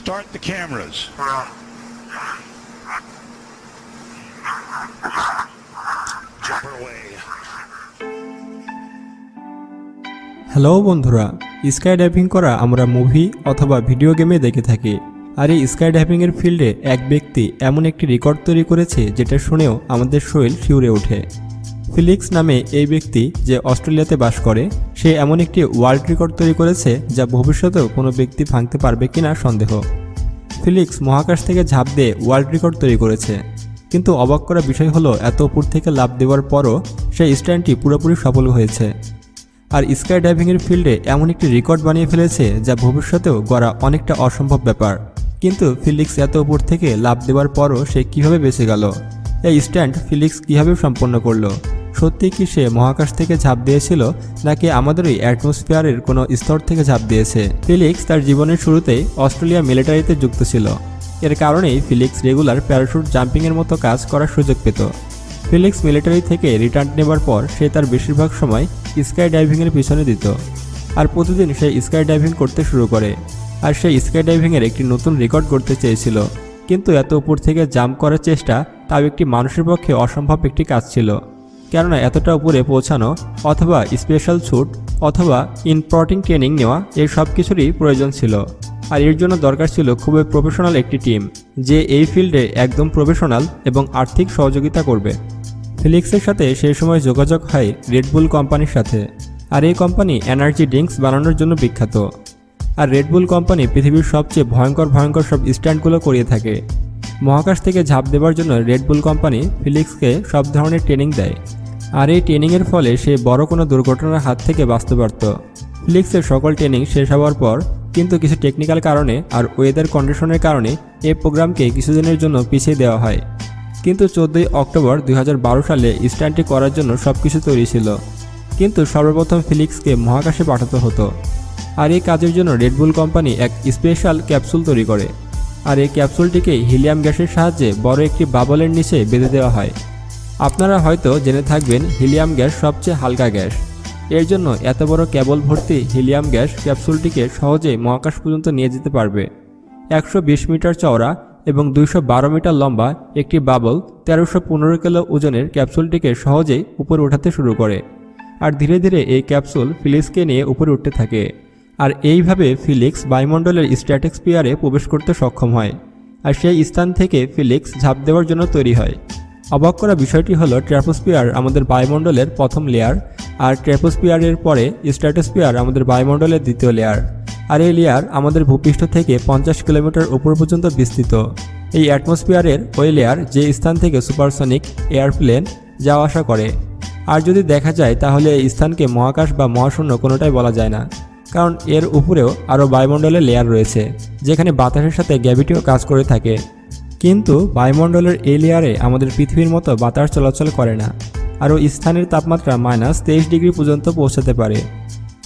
Start the cameras. Hello বন্ধুরা। Sky diving করা আমরা মুভি অথবা ভিডিও গেমে দেখে থাকি। আর এই স্কাই ডাইভিংয়ের ফিল্ডে এক ব্যক্তি এমন একটি রেকর্ড তৈরি করেছে যেটা শুনেও আমাদের শরীর শিউরে ওঠে। ফিলিক্স নামে এই ব্যক্তি যে অস্ট্রেলিয়াতে বাস করে, সে এমন একটি ওয়ার্ল্ড রেকর্ড তৈরি করেছে যা ভবিষ্যতেও কোনো ব্যক্তি ভাঙতে পারবে কিনা সন্দেহ। ফিলিক্স মহাকাশ থেকে ঝাঁপ দিয়ে ওয়ার্ল্ড রেকর্ড তৈরি করেছে। কিন্তু অবাক করা বিষয় হলো, এত উপর থেকে লাভ দেওয়ার পরও সেই স্ট্যান্ডটি পুরোপুরি সফল হয়েছে। আর স্কাই ডাইভিংয়ের ফিল্ডে এমন একটি রেকর্ড বানিয়ে ফেলেছে যা ভবিষ্যতেও গড়া অনেকটা অসম্ভব ব্যাপার। কিন্তু ফিলিক্স এত উপর থেকে লাভ দেওয়ার পরও সে কীভাবে বেঁচে গেল? এই স্ট্যান্ড ফিলিক্স কীভাবে সম্পন্ন করল? সত্যি কি সে মহাকাশ থেকে ঝাঁপ দিয়েছিল, নাকি আমাদের আমাদেরই অ্যাটমসফিয়ারের কোনো স্তর থেকে ঝাঁপ দিয়েছে? ফিলিক্স তার জীবনের শুরুতেই অস্ট্রেলিয়া মিলিটারিতে যুক্ত ছিল। এর কারণেই ফিলিক্স রেগুলার প্যারাশুট জাম্পিংয়ের মতো কাজ করার সুযোগ পেত। ফিলিক্স মিলিটারি থেকে রিটার্ন নেবার পর সে তার বেশিরভাগ সময় স্কাই ডাইভিংয়ের পিছনে দিত। আর প্রতিদিন সে স্কাই ডাইভিং করতে শুরু করে। আর সে স্কাই ডাইভিংয়ের একটি নতুন রেকর্ড করতে চেয়েছিল। কিন্তু এত উপর থেকে জাম্প করার চেষ্টা তাও একটি মানুষের পক্ষে অসম্ভব একটি কাজ ছিল। কেননা এতটা উপরে পৌঁছানো অথবা স্পেশাল স্যুট অথবা ইনপ্রটিং ট্রেনিং নেওয়া এই সব কিছুরই প্রয়োজন ছিল। আর এর জন্য দরকার ছিল খুবই প্রফেশনাল একটি টিম যে এই ফিল্ডে একদম প্রফেশনাল এবং আর্থিক সহযোগিতা করবে। ফিলিক্সের সাথে সেই সময় যোগাযোগ হয় রেডবুল কোম্পানির সাথে। আর এই কোম্পানি এনার্জি ড্রিঙ্কস বানানোর জন্য বিখ্যাত। আর রেডবুল কোম্পানি পৃথিবীর সবচেয়ে ভয়ঙ্কর ভয়ঙ্কর সব স্ট্যান্ডগুলো করিয়ে থাকে। মহাকাশ থেকে ঝাঁপ দেওয়ার জন্য রেডবুল কোম্পানি ফিলিক্সকে সব ধরনের ট্রেনিং দেয়। আর এই ট্রেনিংয়ের ফলে সে বড় কোনো দুর্ঘটনার হাত থেকে বাঁচতে পারত। ফিলিক্সের সকল ট্রেনিং শেষ হওয়ার পর কিন্তু কিছু টেকনিক্যাল কারণে আর ওয়েদার কন্ডিশনের কারণে এই প্রোগ্রামকে কিছুদিনের জন্য পিছিয়ে দেওয়া হয়। কিন্তু চোদ্দোই অক্টোবর দুই হাজার বারো সালে স্ট্যান্ডটি করার জন্য সব কিছু তৈরি ছিল। কিন্তু সর্বপ্রথম ফিলিক্সকে মহাকাশে পাঠাতে হতো। আর এই কাজের জন্য রেডবুল কোম্পানি এক স্পেশাল ক্যাপসুল তৈরি করে। আর এই ক্যাপসুলটিকে হিলিয়াম গ্যাসের সাহায্যে বড় একটি বাবলের নিচে বেঁধে দেওয়া হয়। আপনারা হয়তো জেনে থাকবেন হিলিয়াম গ্যাস সবচেয়ে হালকা গ্যাস। এর জন্য এত বড় কেবল ভর্তি হিলিয়াম গ্যাস ক্যাপসুলটিকে সহজেই মহাকাশ পর্যন্ত নিয়ে যেতে পারবে। একশো বিশ মিটার চওড়া এবং দুইশো বারো মিটার লম্বা একটি বাবল তেরোশো পনেরো কিলো ওজনের ক্যাপসুলটিকে সহজেই উপরে ওঠাতে শুরু করে। আর ধীরে ধীরে এই ক্যাপসুল ফিলিক্সকে নিয়ে উপরে উঠতে থাকে। আর এইভাবে ফিলিক্স বায়ুমণ্ডলের স্ট্র্যাটেক্সপিয়ারে প্রবেশ করতে সক্ষম হয়। আর সেই স্থান থেকে ফিলিক্স ঝাঁপ দেওয়ার জন্য তৈরি হয়। অবাক করা বিষয়টি হলো ট্র্যাপোস্পিয়ার আমাদের বায়ুমণ্ডলের প্রথম লেয়ার আর ট্র্যাপোস্পিয়ারের পরে স্ট্র্যাটোস্পিয়ার আমাদের বায়ুমণ্ডলের দ্বিতীয় লেয়ার আর এই লেয়ার আমাদের ভূপৃষ্ঠ থেকে পঞ্চাশ কিলোমিটার উপর পর্যন্ত বিস্তৃত। এই অ্যাটমসফিয়ারের ওই লেয়ার যে স্থান থেকে সুপারসনিক এয়ারপ্লেন যাওয়া আসা করে। আর যদি দেখা যায়, তাহলে এই স্থানকে মহাকাশ বা মহাশূন্য কোনোটাই বলা যায় না। কারণ এর উপরেও আরও বায়ুমণ্ডলের লেয়ার রয়েছে, যেখানে বাতাসের সাথে গ্যাভিটিও কাজ করে থাকে। কিন্তু বায়ুমণ্ডলের এই লেয়ারে আমাদের পৃথিবীর মতো বাতাস চলাচল করে না, আর ওই স্থানের তাপমাত্রা মাইনাস তেইশ ডিগ্রি পর্যন্ত পৌঁছাতে পারে।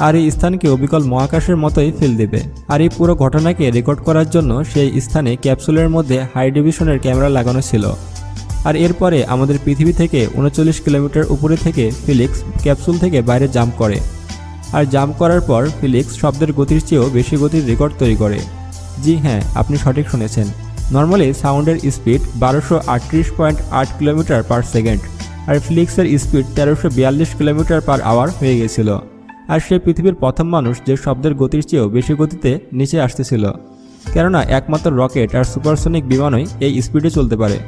আর এই স্থানকে অবিকল মহাকাশের মতোই ফেল দেবে। আর এই পুরো ঘটনাকে রেকর্ড করার জন্য সেই স্থানে ক্যাপসুলের মধ্যে হাই ডিভিশনের ক্যামেরা লাগানো ছিল। আর এরপরে আমাদের পৃথিবী থেকে উনচল্লিশ কিলোমিটার উপরে থেকে ফিলিক্স ক্যাপসুল থেকে বাইরে জাম্প করে। আর জাম্প করার পর ফিলিক্স শব্দের গতির চেয়েও বেশি গতির রেকর্ড তৈরি করে। জি হ্যাঁ আপনি সঠিক শুনেছেন। নর্মালি সাউন্ডের স্পিড বারোশো আটত্রিশ পয়েন্ট আট কিলোমিটার পার সেকেন্ড আর ফিলিক্সের স্পিড তেরোশো বিয়াল্লিশ কিলোমিটার পার আওয়ার হয়ে গেছিল। আর সে পৃথিবীর প্রথম মানুষ যে শব্দের গতির চেয়েও বেশি গতিতে নিচে আসতেছিল। কেননা, একমাত্র রকেট আর সুপারসনিক বিমানই এই স্পিডে চলতে পারে।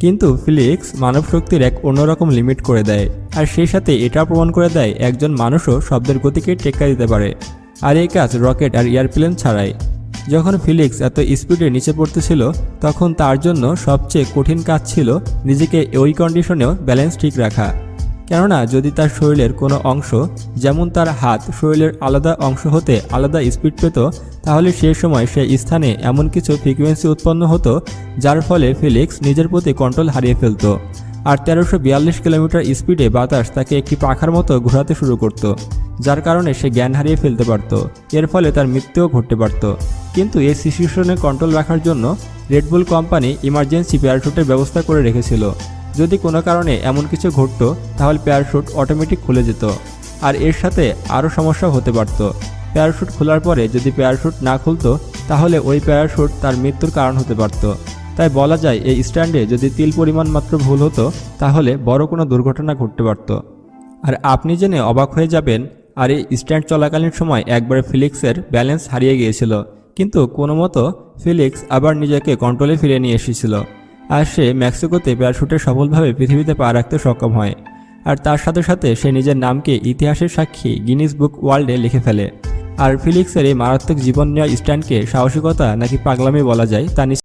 কিন্তু ফিলিক্স মানব শক্তির এক অন্যরকম লিমিট করে দেয়। আর সেই সাথে এটা প্রমাণ করে দেয়, একজন মানুষও শব্দের গতিকে টেক্কা দিতে পারে। আর এই কাজ রকেট আর এয়ারপ্লেন ছাড়াই। যখন ফিলিক্স এত স্পিডে নিচে পড়তেছিল, তখন তার জন্য সবচেয়ে কঠিন কাজ ছিল নিজেকে ওই কন্ডিশনেও ব্যালেন্স ঠিক রাখা। কেননা, যদি তার শরীরের কোনো অংশ, যেমন তার হাত, শরীরের আলাদা অংশ হতে আলাদা স্পিড পেত, তাহলে সেই সময় সেই স্থানে এমন কিছু ফ্রিকোয়েন্সি উৎপন্ন হতো, যার ফলে ফিলিক্স নিজের প্রতি কন্ট্রোল হারিয়ে ফেলত। আর তেরোশো কিলোমিটার স্পিডে বাতাস তাকে একটি পাখার মতো ঘোরাতে শুরু করত, যার কারণে সে জ্ঞান হারিয়ে ফেলতে পারত। এর ফলে তার মৃত্যুও ঘটতে পারত। কিন্তু এই সিচুয়েশনে কন্ট্রোল রাখার জন্য রেডবুল কোম্পানি ইমার্জেন্সি প্যারাশুটের ব্যবস্থা করে রেখেছিল। যদি কোনো কারণে এমন কিছু ঘটতো, তাহলে প্যারাশুট অটোমেটিক খুলে যেত। আর এর সাথে আরও সমস্যা হতে পারত। প্যারাশুট খোলার পরে যদি প্যারাশুট না খুলতো, তাহলে ওই প্যারাশুট তার মৃত্যুর কারণ হতে পারত। তাই বলা যায়, এই স্ট্যান্ডে যদি তিল পরিমাণ মাত্র ভুল হতো, তাহলে বড় কোনো দুর্ঘটনা ঘটতে পারত। আর আপনি জেনে অবাক হয়ে যাবেন, আর এই স্ট্যান্ড চলাকালীন সময় একবার ফিলিক্সের ব্যালেন্স হারিয়ে গিয়েছিল। কিন্তু কোনো মতো ফিলিক্স আবার নিজেকে কন্ট্রোলে ফিরে নিয়ে এসেছিল। আর সে মেক্সিকোতে প্যারাশুটে সফলভাবে পৃথিবীতে পা রাখতে সক্ষম হয়। আর তার সাথে সাথে সে নিজের নামকে ইতিহাসের সাক্ষী গিনিস বুক ওয়ার্ল্ডে লিখে ফেলে। আর ফিলিক্সের এই মারাত্মক জীবন নেওয়া স্ট্যান্ডকে সাহসিকতা নাকি পাগলামি বলা যায়, তা